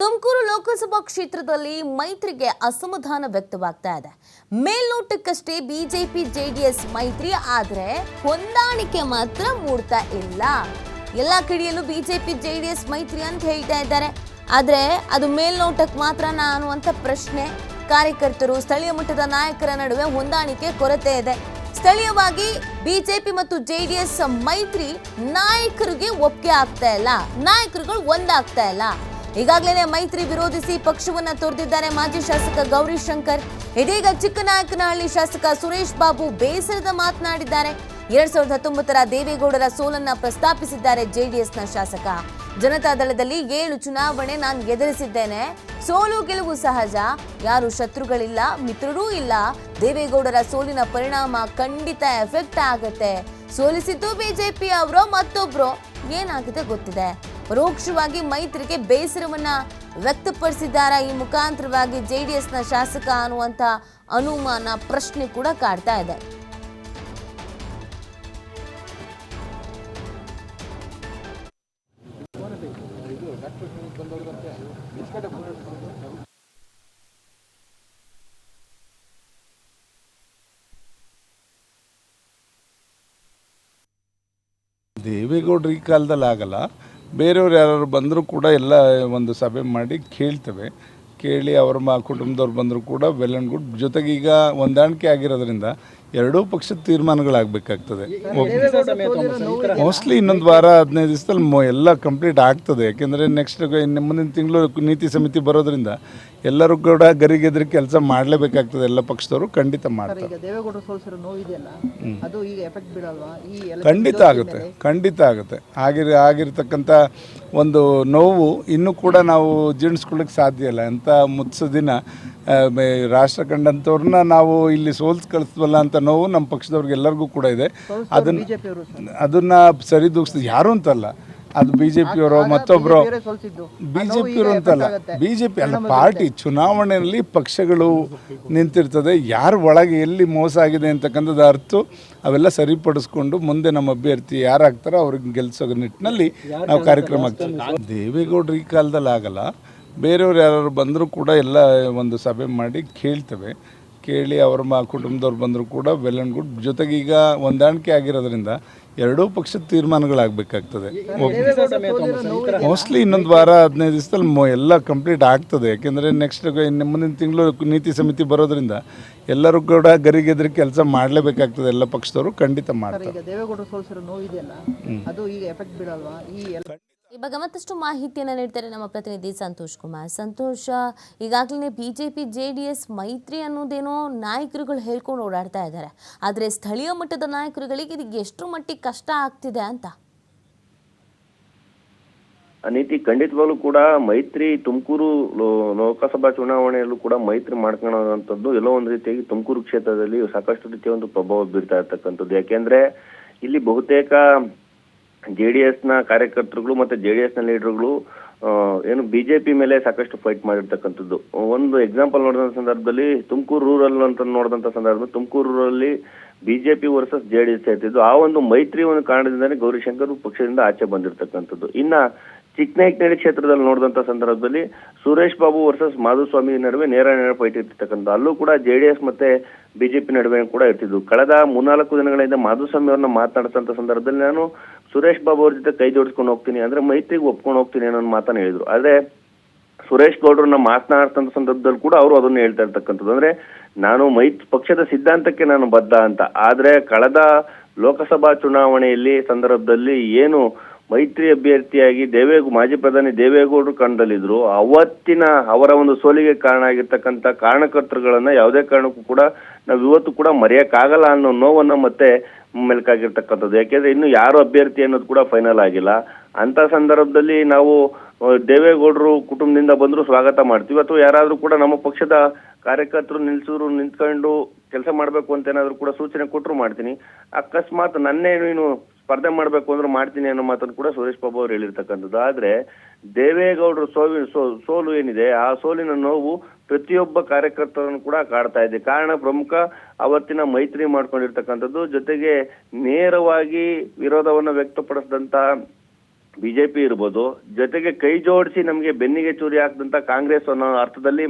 ತುಮಕೂರು ಲೋಕಸಭಾ ಕ್ಷೇತ್ರದಲ್ಲಿ ಮೈತ್ರಿಗೆ ಅಸಮಾಧಾನ ವ್ಯಕ್ತವಾಗ್ತಾ ಇದೆ. ಮೇಲ್ನೋಟಕ್ಕಷ್ಟೇ ಬಿಜೆಪಿ, ಜೆಡಿಎಸ್ ಮೈತ್ರಿ, ಆದರೆ ಹೊಂದಾಣಿಕೆ ಮಾತ್ರ ಮೂಡ್ತಾ ಇಲ್ಲ. ಎಲ್ಲ ಕಡೆಯಲ್ಲೂ ಬಿಜೆಪಿ, ಜೆಡಿಎಸ್ ಮೈತ್ರಿ ಅಂತ ಹೇಳ್ತಾ ಇದ್ದಾರೆ. ಆದರೆ ಅದು ಮೇಲ್ನೋಟಕ್ಕೆ ಮಾತ್ರ ಅನ್ನುವಂಥ ಪ್ರಶ್ನೆ. ಕಾರ್ಯಕರ್ತರು, ಸ್ಥಳೀಯ ಮಟ್ಟದ ನಾಯಕರ ನಡುವೆ ಹೊಂದಾಣಿಕೆ ಕೊರತೆ ಇದೆ. ಸ್ಥಳೀಯವಾಗಿ ಬಿಜೆಪಿ ಮತ್ತು ಜೆಡಿಎಸ್ ಮೈತ್ರಿ ನಾಯಕರಿಗೆ ಒಪ್ಪಿಗೆ ಆಗ್ತಾ ಇಲ್ಲ. ನಾಯಕರುಗಳು ಒಂದಾಗ್ತಾ ಇಲ್ಲ. ಈಗಾಗಲೇ ಮೈತ್ರಿ ವಿರೋಧಿಸಿ ಪಕ್ಷವನ್ನ ತೊರೆದಿದ್ದಾರೆ ಮಾಜಿ ಶಾಸಕ ಗೌರಿ ಶಂಕರ್. ಇದೀಗ ಚಿಕ್ಕನಾಯಕನಹಳ್ಳಿ ಶಾಸಕ ಸುರೇಶ್ ಬಾಬು ಬೇಸರದ ಮಾತನಾಡಿದ್ದಾರೆ. ಎರಡ್ ಸಾವಿರದ ಹತ್ತೊಂಬತ್ತರ ದೇವೇಗೌಡರ ಸೋಲನ್ನ ಪ್ರಸ್ತಾಪಿಸಿದ್ದಾರೆ ಜೆಡಿಎಸ್ನ ಶಾಸಕ. ಜನತಾದಳದಲ್ಲಿ ಏಳು ಚುನಾವಣೆ ನಾನು ಎದುರಿಸಿದ್ದೇನೆ. ಸೋಲು ಗೆಲುವು ಸಹಜ. ಯಾರು ಶತ್ರುಗಳಿಲ್ಲ, ಮಿತ್ರರೂ ಇಲ್ಲ. ದೇವೇಗೌಡರ ಸೋಲಿನ ಪರಿಣಾಮ ಖಂಡಿತ ಎಫೆಕ್ಟ್ ಆಗತ್ತೆ. ಸೋಲಿಸಿದ್ದು ಬಿಜೆಪಿ ಅವರು ಮತ್ತೊಬ್ರು. ಏನಾಗಿದೆ ಗೊತ್ತಿದೆ. ಪರೋಕ್ಷವಾಗಿ ಮೈತ್ರಿಗೆ ಬೇಸರವನ್ನ ವ್ಯಕ್ತಪಡಿಸಿದ್ದಾರೆ? ಈ ಮುಖಾಂತರವಾಗಿ ಜೆಡಿಎಸ್ನ ಶಾಸಕ ಅನ್ನುವಂಥ ಅನುಮಾನ, ಪ್ರಶ್ನೆ ಕೂಡ ಕಾಡ್ತಾ ಇದೆ. ದೇವೇಗೌಡರು ಈ ಕಾಲದಲ್ಲಿ ಆಗಲ್ಲ. ಬೇರೆಯವ್ರು ಯಾರು ಬಂದರೂ ಕೂಡ ಎಲ್ಲ ಒಂದು ಸಭೆ ಮಾಡಿ ಕೇಳ್ತೇವೆ. ಕೇಳಿ ಅವ್ರ ಮ ಕುಟುಂಬದವ್ರು ಬಂದರೂ ಕೂಡ ವೆಲ್ ಆ್ಯಂಡ್ ಗುಡ್ ಜೊತೆಗೆ ಈಗ ಹೊಂದಾಣಿಕೆ ಆಗಿರೋದ್ರಿಂದ ಎರಡೂ ಪಕ್ಷದ ತೀರ್ಮಾನಗಳಾಗಬೇಕಾಗ್ತದೆ. ಮೋಸ್ಟ್ಲಿ ಇನ್ನೊಂದು ವಾರ ಹದಿನೈದು ದಿವಸದಲ್ಲಿ ಮೊ ಎಲ್ಲ ಕಂಪ್ಲೀಟ್ ಆಗ್ತದೆ. ಯಾಕೆಂದರೆ ನೆಕ್ಸ್ಟ್ ಇನ್ನು ಮುಂದಿನ ತಿಂಗಳು ನೀತಿ ಸಮಿತಿ ಬರೋದ್ರಿಂದ ಎಲ್ಲರೂ ಕೂಡ ಗರಿಗೆದ್ರೆ ಕೆಲಸ ಮಾಡಲೇಬೇಕಾಗ್ತದೆ. ಎಲ್ಲ ಪಕ್ಷದವರು ಖಂಡಿತ ಮಾಡ್ತಾರೆ. ಖಂಡಿತ ಆಗುತ್ತೆ. ಖಂಡಿತ ಆಗುತ್ತೆ. ಆಗಿರ ಆಗಿರ್ತಕ್ಕಂಥ ಒಂದು ನೋವು ಇನ್ನೂ ಕೂಡ ನಾವು ಜೀರ್ಣಿಸ್ಕೊಳ್ಳಿಕ್ಕೆ ಸಾಧ್ಯ ಇಲ್ಲ. ಅಂತ ಮುತ್ಸ ದಿನ ರಾಷ್ಟ್ರ ಕಂಡಂಥವ್ರನ್ನ ನಾವು ಇಲ್ಲಿ ಸೋಲ್ಸ್ ಕಳಿಸ್ವಲ್ಲ ಅಂತ ನೋವು ನಮ್ಮ ಪಕ್ಷದವ್ರಿಗೆ ಎಲ್ಲರಿಗೂ ಕೂಡ ಇದೆ. ಅದನ್ನ ಅದನ್ನ ಸರಿದೂಗಿಸ್ ಯಾರು ಅಂತಲ್ಲ. ಅದು ಬಿ ಜೆ ಪಿಯವರು ಮತ್ತೊಬ್ಬರು ಬಿ ಜೆ ಪಿಯವರು ಅಂತಲ್ಲ. ಬಿ ಜೆ ಪಿ ಅಲ್ಲ ಪಾರ್ಟಿ ಚುನಾವಣೆಯಲ್ಲಿ ಪಕ್ಷಗಳು ನಿಂತಿರ್ತದೆ. ಯಾರು ಒಳಗೆ ಎಲ್ಲಿ ಮೋಸ ಆಗಿದೆ ಅಂತಕ್ಕಂಥದ್ದು ಅರ್ಥ ಅವೆಲ್ಲ ಸರಿಪಡಿಸ್ಕೊಂಡು ಮುಂದೆ ನಮ್ಮ ಅಭ್ಯರ್ಥಿ ಯಾರಾಗ್ತಾರೋ ಅವ್ರಿಗೆ ಗೆಲ್ಸೋ ನಿಟ್ಟಿನಲ್ಲಿ ನಾವು ಕಾರ್ಯಕ್ರಮ ಆಗ್ತೀವಿ. ದೇವೇಗೌಡರು ಈ ಕಾಲದಲ್ಲಿ ಆಗಲ್ಲ. ಬೇರೆಯವ್ರು ಯಾರು ಬಂದರೂ ಕೂಡ ಎಲ್ಲ ಒಂದು ಸಭೆ ಮಾಡಿ ಕೇಳ್ತೇವೆ. ಕೇಳಿ ಅವ್ರ ಮಾ ಕುಟುಂಬದವ್ರು ಬಂದರೂ ಕೂಡ ವೆಲ್ ಆ್ಯಂಡ್ ಗುಡ್ ಜೊತೆಗೆ ಈಗ ಹೊಂದಾಣಿಕೆ ಆಗಿರೋದ್ರಿಂದ ಎರಡೂ ಪಕ್ಷದ ತೀರ್ಮಾನಗಳಾಗಬೇಕಾಗ್ತದೆ. ಮೋಸ್ಟ್ಲಿ ಇನ್ನೊಂದು ವಾರ ಹದಿನೈದು ದಿವಸದಲ್ಲಿ ಮೊ ಎಲ್ಲ ಕಂಪ್ಲೀಟ್ ಆಗ್ತದೆ. ಯಾಕೆಂದರೆ ನೆಕ್ಸ್ಟ್ ಇನ್ನು ಮುಂದಿನ ತಿಂಗಳು ನೀತಿ ಸಮಿತಿ ಬರೋದ್ರಿಂದ ಎಲ್ಲರೂ ಕೂಡ ಗರಿಗೆದ್ರಿ ಕೆಲಸ ಮಾಡಲೇಬೇಕಾಗ್ತದೆ ಎಲ್ಲ ಪಕ್ಷದವರು ಖಂಡಿತ ಮಾಡ್ತಾರೆ. ಇವಾಗ ಮತ್ತಷ್ಟು ಮಾಹಿತಿಯನ್ನು ನೀಡ್ತಾರೆ ನಮ್ಮ ಪ್ರತಿನಿಧಿ ಸಂತೋಷ್ ಕುಮಾರ್. ಸಂತೋಷ ಈಗಾಗಲೇ ಬಿ ಜೆ ಡಿ ಎಸ್, ಮೈತ್ರಿ ಅನ್ನೋದೇನೋ ನಾಯಕರುಗಳು ಹೇಳ್ಕೊಂಡು ಓಡಾಡ್ತಾ ಇದ್ದಾರೆ. ಆದರೆ ಸ್ಥಳೀಯ ಮಟ್ಟದ ನಾಯಕರುಗಳಿಗೆ ಇದಕ್ಕೆ ಎಷ್ಟು ಮಟ್ಟಿಗೆ ಕಷ್ಟ ಆಗ್ತಿದೆ ಅಂತ? ಆ ನೀತಿ ಖಂಡಿತವಾಗ್ಲೂ ಕೂಡ ಮೈತ್ರಿ ತುಮಕೂರು ಲೋಕಸಭಾ ಚುನಾವಣೆಯಲ್ಲೂ ಕೂಡ ಮೈತ್ರಿ ಮಾಡ್ಕೊಳ್ಳೋದಂಥದ್ದು ಎಲ್ಲೋ ಒಂದು ರೀತಿಯಾಗಿ ತುಮಕೂರು ಕ್ಷೇತ್ರದಲ್ಲಿ ಸಾಕಷ್ಟು ರೀತಿಯ ಒಂದು ಪ್ರಭಾವ ಬೀರ್ತಾ ಇರ್ತಕ್ಕಂಥದ್ದು. ಯಾಕೆಂದ್ರೆ ಇಲ್ಲಿ ಬಹುತೇಕ ಜೆಡಿಎಸ್ನ ಕಾರ್ಯಕರ್ತರುಗಳು ಮತ್ತೆ ಡಿ ನ ಲೀಡರ್ಗಳು ಏನು ಬಿಜೆಪಿ ಮೇಲೆ ಸಾಕಷ್ಟು ಫೈಟ್ ಮಾಡಿರ್ತಕ್ಕಂಥದ್ದು. ಒಂದು ಎಕ್ಸಾಂಪಲ್ ನೋಡಿದಂಥ ಸಂದರ್ಭದಲ್ಲಿ ತುಮಕೂರು ರೂರಲ್ ಅಂತ ನೋಡಿದಂಥ ಸಂದರ್ಭದಲ್ಲಿ ತುಮಕೂರು ರೂರಲ್ಲಿ ಬಿಜೆಪಿ ವರ್ಸಸ್ ಜೆಡಿಎಸ್ ಇರ್ತಿದ್ದು ಆ ಒಂದು ಮೈತ್ರಿ ಒಂದು ಕಾರಣದಿಂದಾನೇ ಗೌರಿಶಂಕರ್ ಪಕ್ಷದಿಂದ ಆಚೆ ಬಂದಿರತಕ್ಕಂಥದ್ದು. ಇನ್ನ ಚಿಕ್ಕನಾಯಕನಹಳ್ಳಿ ಕ್ಷೇತ್ರದಲ್ಲಿ ನೋಡಿದಂಥ ಸಂದರ್ಭದಲ್ಲಿ ಸುರೇಶ್ ಬಾಬು ವರ್ಸಸ್ ಮಾಧುಸ್ವಾಮಿ ನಡುವೆ ನೇರ ನೇರ ಫೈಟ್ ಇರ್ತಿರ್ತಕ್ಕಂಥ ಅಲ್ಲೂ ಕೂಡ ಜೆ ಡಿ ಎಸ್ ಮತ್ತೆ ಬಿಜೆಪಿ ನಡುವೆ ಕೂಡ ಇರ್ತಿದ್ವು. ಕಳೆದ ಮೂರ್ನಾಲ್ಕು ದಿನಗಳಿಂದ ಮಾಧುಸ್ವಾಮಿ ಅವ್ರನ್ನ ಮಾತನಾಡಿದಂತ ಸಂದರ್ಭದಲ್ಲಿ ನಾನು ಸುರೇಶ್ ಬಾಬು ಅವ್ರ ಜೊತೆ ಕೈ ಜೋಡಿಸ್ಕೊಂಡು ಹೋಗ್ತೀನಿ ಅಂದ್ರೆ ಮೈತ್ರಿಗೆ ಒಪ್ಕೊಂಡು ಹೋಗ್ತೀನಿ ಅನ್ನೋ ಮಾತನ್ನ ಹೇಳಿದ್ರು. ಆದ್ರೆ ಸುರೇಶ್ ಗೌಡ್ರನ್ನ ಮಾತನಾಡ್ತಂತ ಸಂದರ್ಭದಲ್ಲಿ ಕೂಡ ಅವರು ಅದನ್ನ ಹೇಳ್ತಾ ಇರ್ತಕ್ಕಂಥದ್ದು. ಅಂದ್ರೆ ನಾನು ಮೈತ್ ಪಕ್ಷದ ಸಿದ್ಧಾಂತಕ್ಕೆ ನಾನು ಬದ್ಧ ಅಂತ. ಆದ್ರೆ ಕಳೆದ ಲೋಕಸಭಾ ಚುನಾವಣೆಯಲ್ಲಿ ಸಂದರ್ಭದಲ್ಲಿ ಏನು ಮೈತ್ರಿ ಅಭ್ಯರ್ಥಿಯಾಗಿ ದೇವೇಗೌಡ ಮಾಜಿ ಪ್ರಧಾನಿ ದೇವೇಗೌಡರು ಕಣದಲ್ಲಿದ್ರು. ಅವತ್ತಿನ ಅವರ ಒಂದು ಸೋಲಿಗೆ ಕಾರಣ ಆಗಿರ್ತಕ್ಕಂಥ ಕಾರಣಕರ್ತರುಗಳನ್ನ ಯಾವುದೇ ಕಾರಣಕ್ಕೂ ಕೂಡ ನಾವು ಇವತ್ತು ಕೂಡ ಮರೆಯಕ್ಕಾಗಲ್ಲ ಅನ್ನೋ ನೋವನ್ನ ಮತ್ತೆ ಮೆಲ್ಕಾಗಿರ್ತಕ್ಕಂಥದ್ದು ಯಾಕೆಂದ್ರೆ ಇನ್ನು ಯಾರು ಅಭ್ಯರ್ಥಿ ಅನ್ನೋದು ಕೂಡ ಫೈನಲ್ ಆಗಿಲ್ಲ. ಅಂತ ಸಂದರ್ಭದಲ್ಲಿ ನಾವು ದೇವೇಗೌಡರು ಕುಟುಂಬದಿಂದ ಬಂದ್ರು ಸ್ವಾಗತ ಮಾಡ್ತೀವಿ. ಅಥವಾ ಯಾರಾದರೂ ಕೂಡ ನಮ್ಮ ಪಕ್ಷದ ಕಾರ್ಯಕರ್ತರು ನಿಲ್ಸಿದ್ರು ನಿಂತ್ಕೊಂಡು ಕೆಲಸ ಮಾಡಬೇಕು ಅಂತ ಏನಾದರೂ ಕೂಡ ಸೂಚನೆ ಕೊಟ್ಟರು ಮಾಡ್ತೀನಿ. ಅಕಸ್ಮಾತ್ ನನ್ನೇ ನೀನು ಸ್ಪರ್ಧೆ ಮಾಡಬೇಕು ಅಂದ್ರೆ ಮಾಡ್ತೀನಿ ಅನ್ನೋ ಮಾತನ್ನು ಕೂಡ ಸುರೇಶ್ ಬಾಬು ಅವರು ಹೇಳಿರ್ತಕ್ಕಂಥದ್ದು. ಆದ್ರೆ ದೇವೇಗೌಡರು ಸೋವಿ, ಸೋ- ಸೋಲು ಏನಿದೆ? ಆ ಸೋಲಿನ ನೋವು ಪ್ರತಿಯೊಬ್ಬ ಕಾರ್ಯಕರ್ತರನ್ನು ಕೂಡ ಕಾಡ್ತಾ ಇದೆ ಕಾರಣ ಪ್ರಮುಖ ಅವತ್ತಿನ ಮೈತ್ರಿ ಮಾಡ್ಕೊಂಡಿರ್ತಕ್ಕಂಥದ್ದು, ಜೊತೆಗೆ ನೇರವಾಗಿ ವಿರೋಧವನ್ನು ವ್ಯಕ್ತಪಡಿಸಿದಂತ ಬಿಜೆಪಿ ಇರ್ಬೋದು, ಜೊತೆಗೆ ಕೈ ಜೋಡಿಸಿ ನಮಗೆ ಬೆನ್ನಿಗೆ ಚೂರಿ ಹಾಕಿದಂತ ಕಾಂಗ್ರೆಸ್ ಅನ್ನೋ ಅರ್ಥದಲ್ಲಿ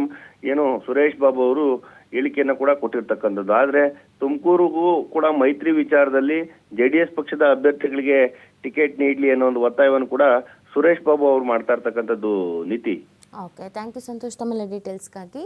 ಏನು ಸುರೇಶ್ ಬಾಬು ಅವರು ಹೇಳಿಕೆಯನ್ನು ಕೂಡ ಕೊಟ್ಟಿರ್ತಕ್ಕಂಥದ್ದು. ಆದ್ರೆ ತುಮಕೂರಿಗೂ ಕೂಡ ಮೈತ್ರಿ ವಿಚಾರದಲ್ಲಿ ಜೆಡಿಎಸ್ ಪಕ್ಷದ ಅಭ್ಯರ್ಥಿಗಳಿಗೆ ಟಿಕೆಟ್ ನೀಡಲಿ ಅನ್ನೋ ಒಂದು ಒತ್ತಾಯವನ್ನು ಕೂಡ ಸುರೇಶ್ ಬಾಬು ಅವರು ಮಾಡ್ತಾ ಇರ್ತಕ್ಕಂಥದ್ದು ನೀತಿ. ಓಕೆ ಥ್ಯಾಂಕ್ ಯು ಸಂತೋಷ್ ತಮ್ಮೆಲ್ಲ ಡೀಟೇಲ್ಸ್ಗಾಗಿ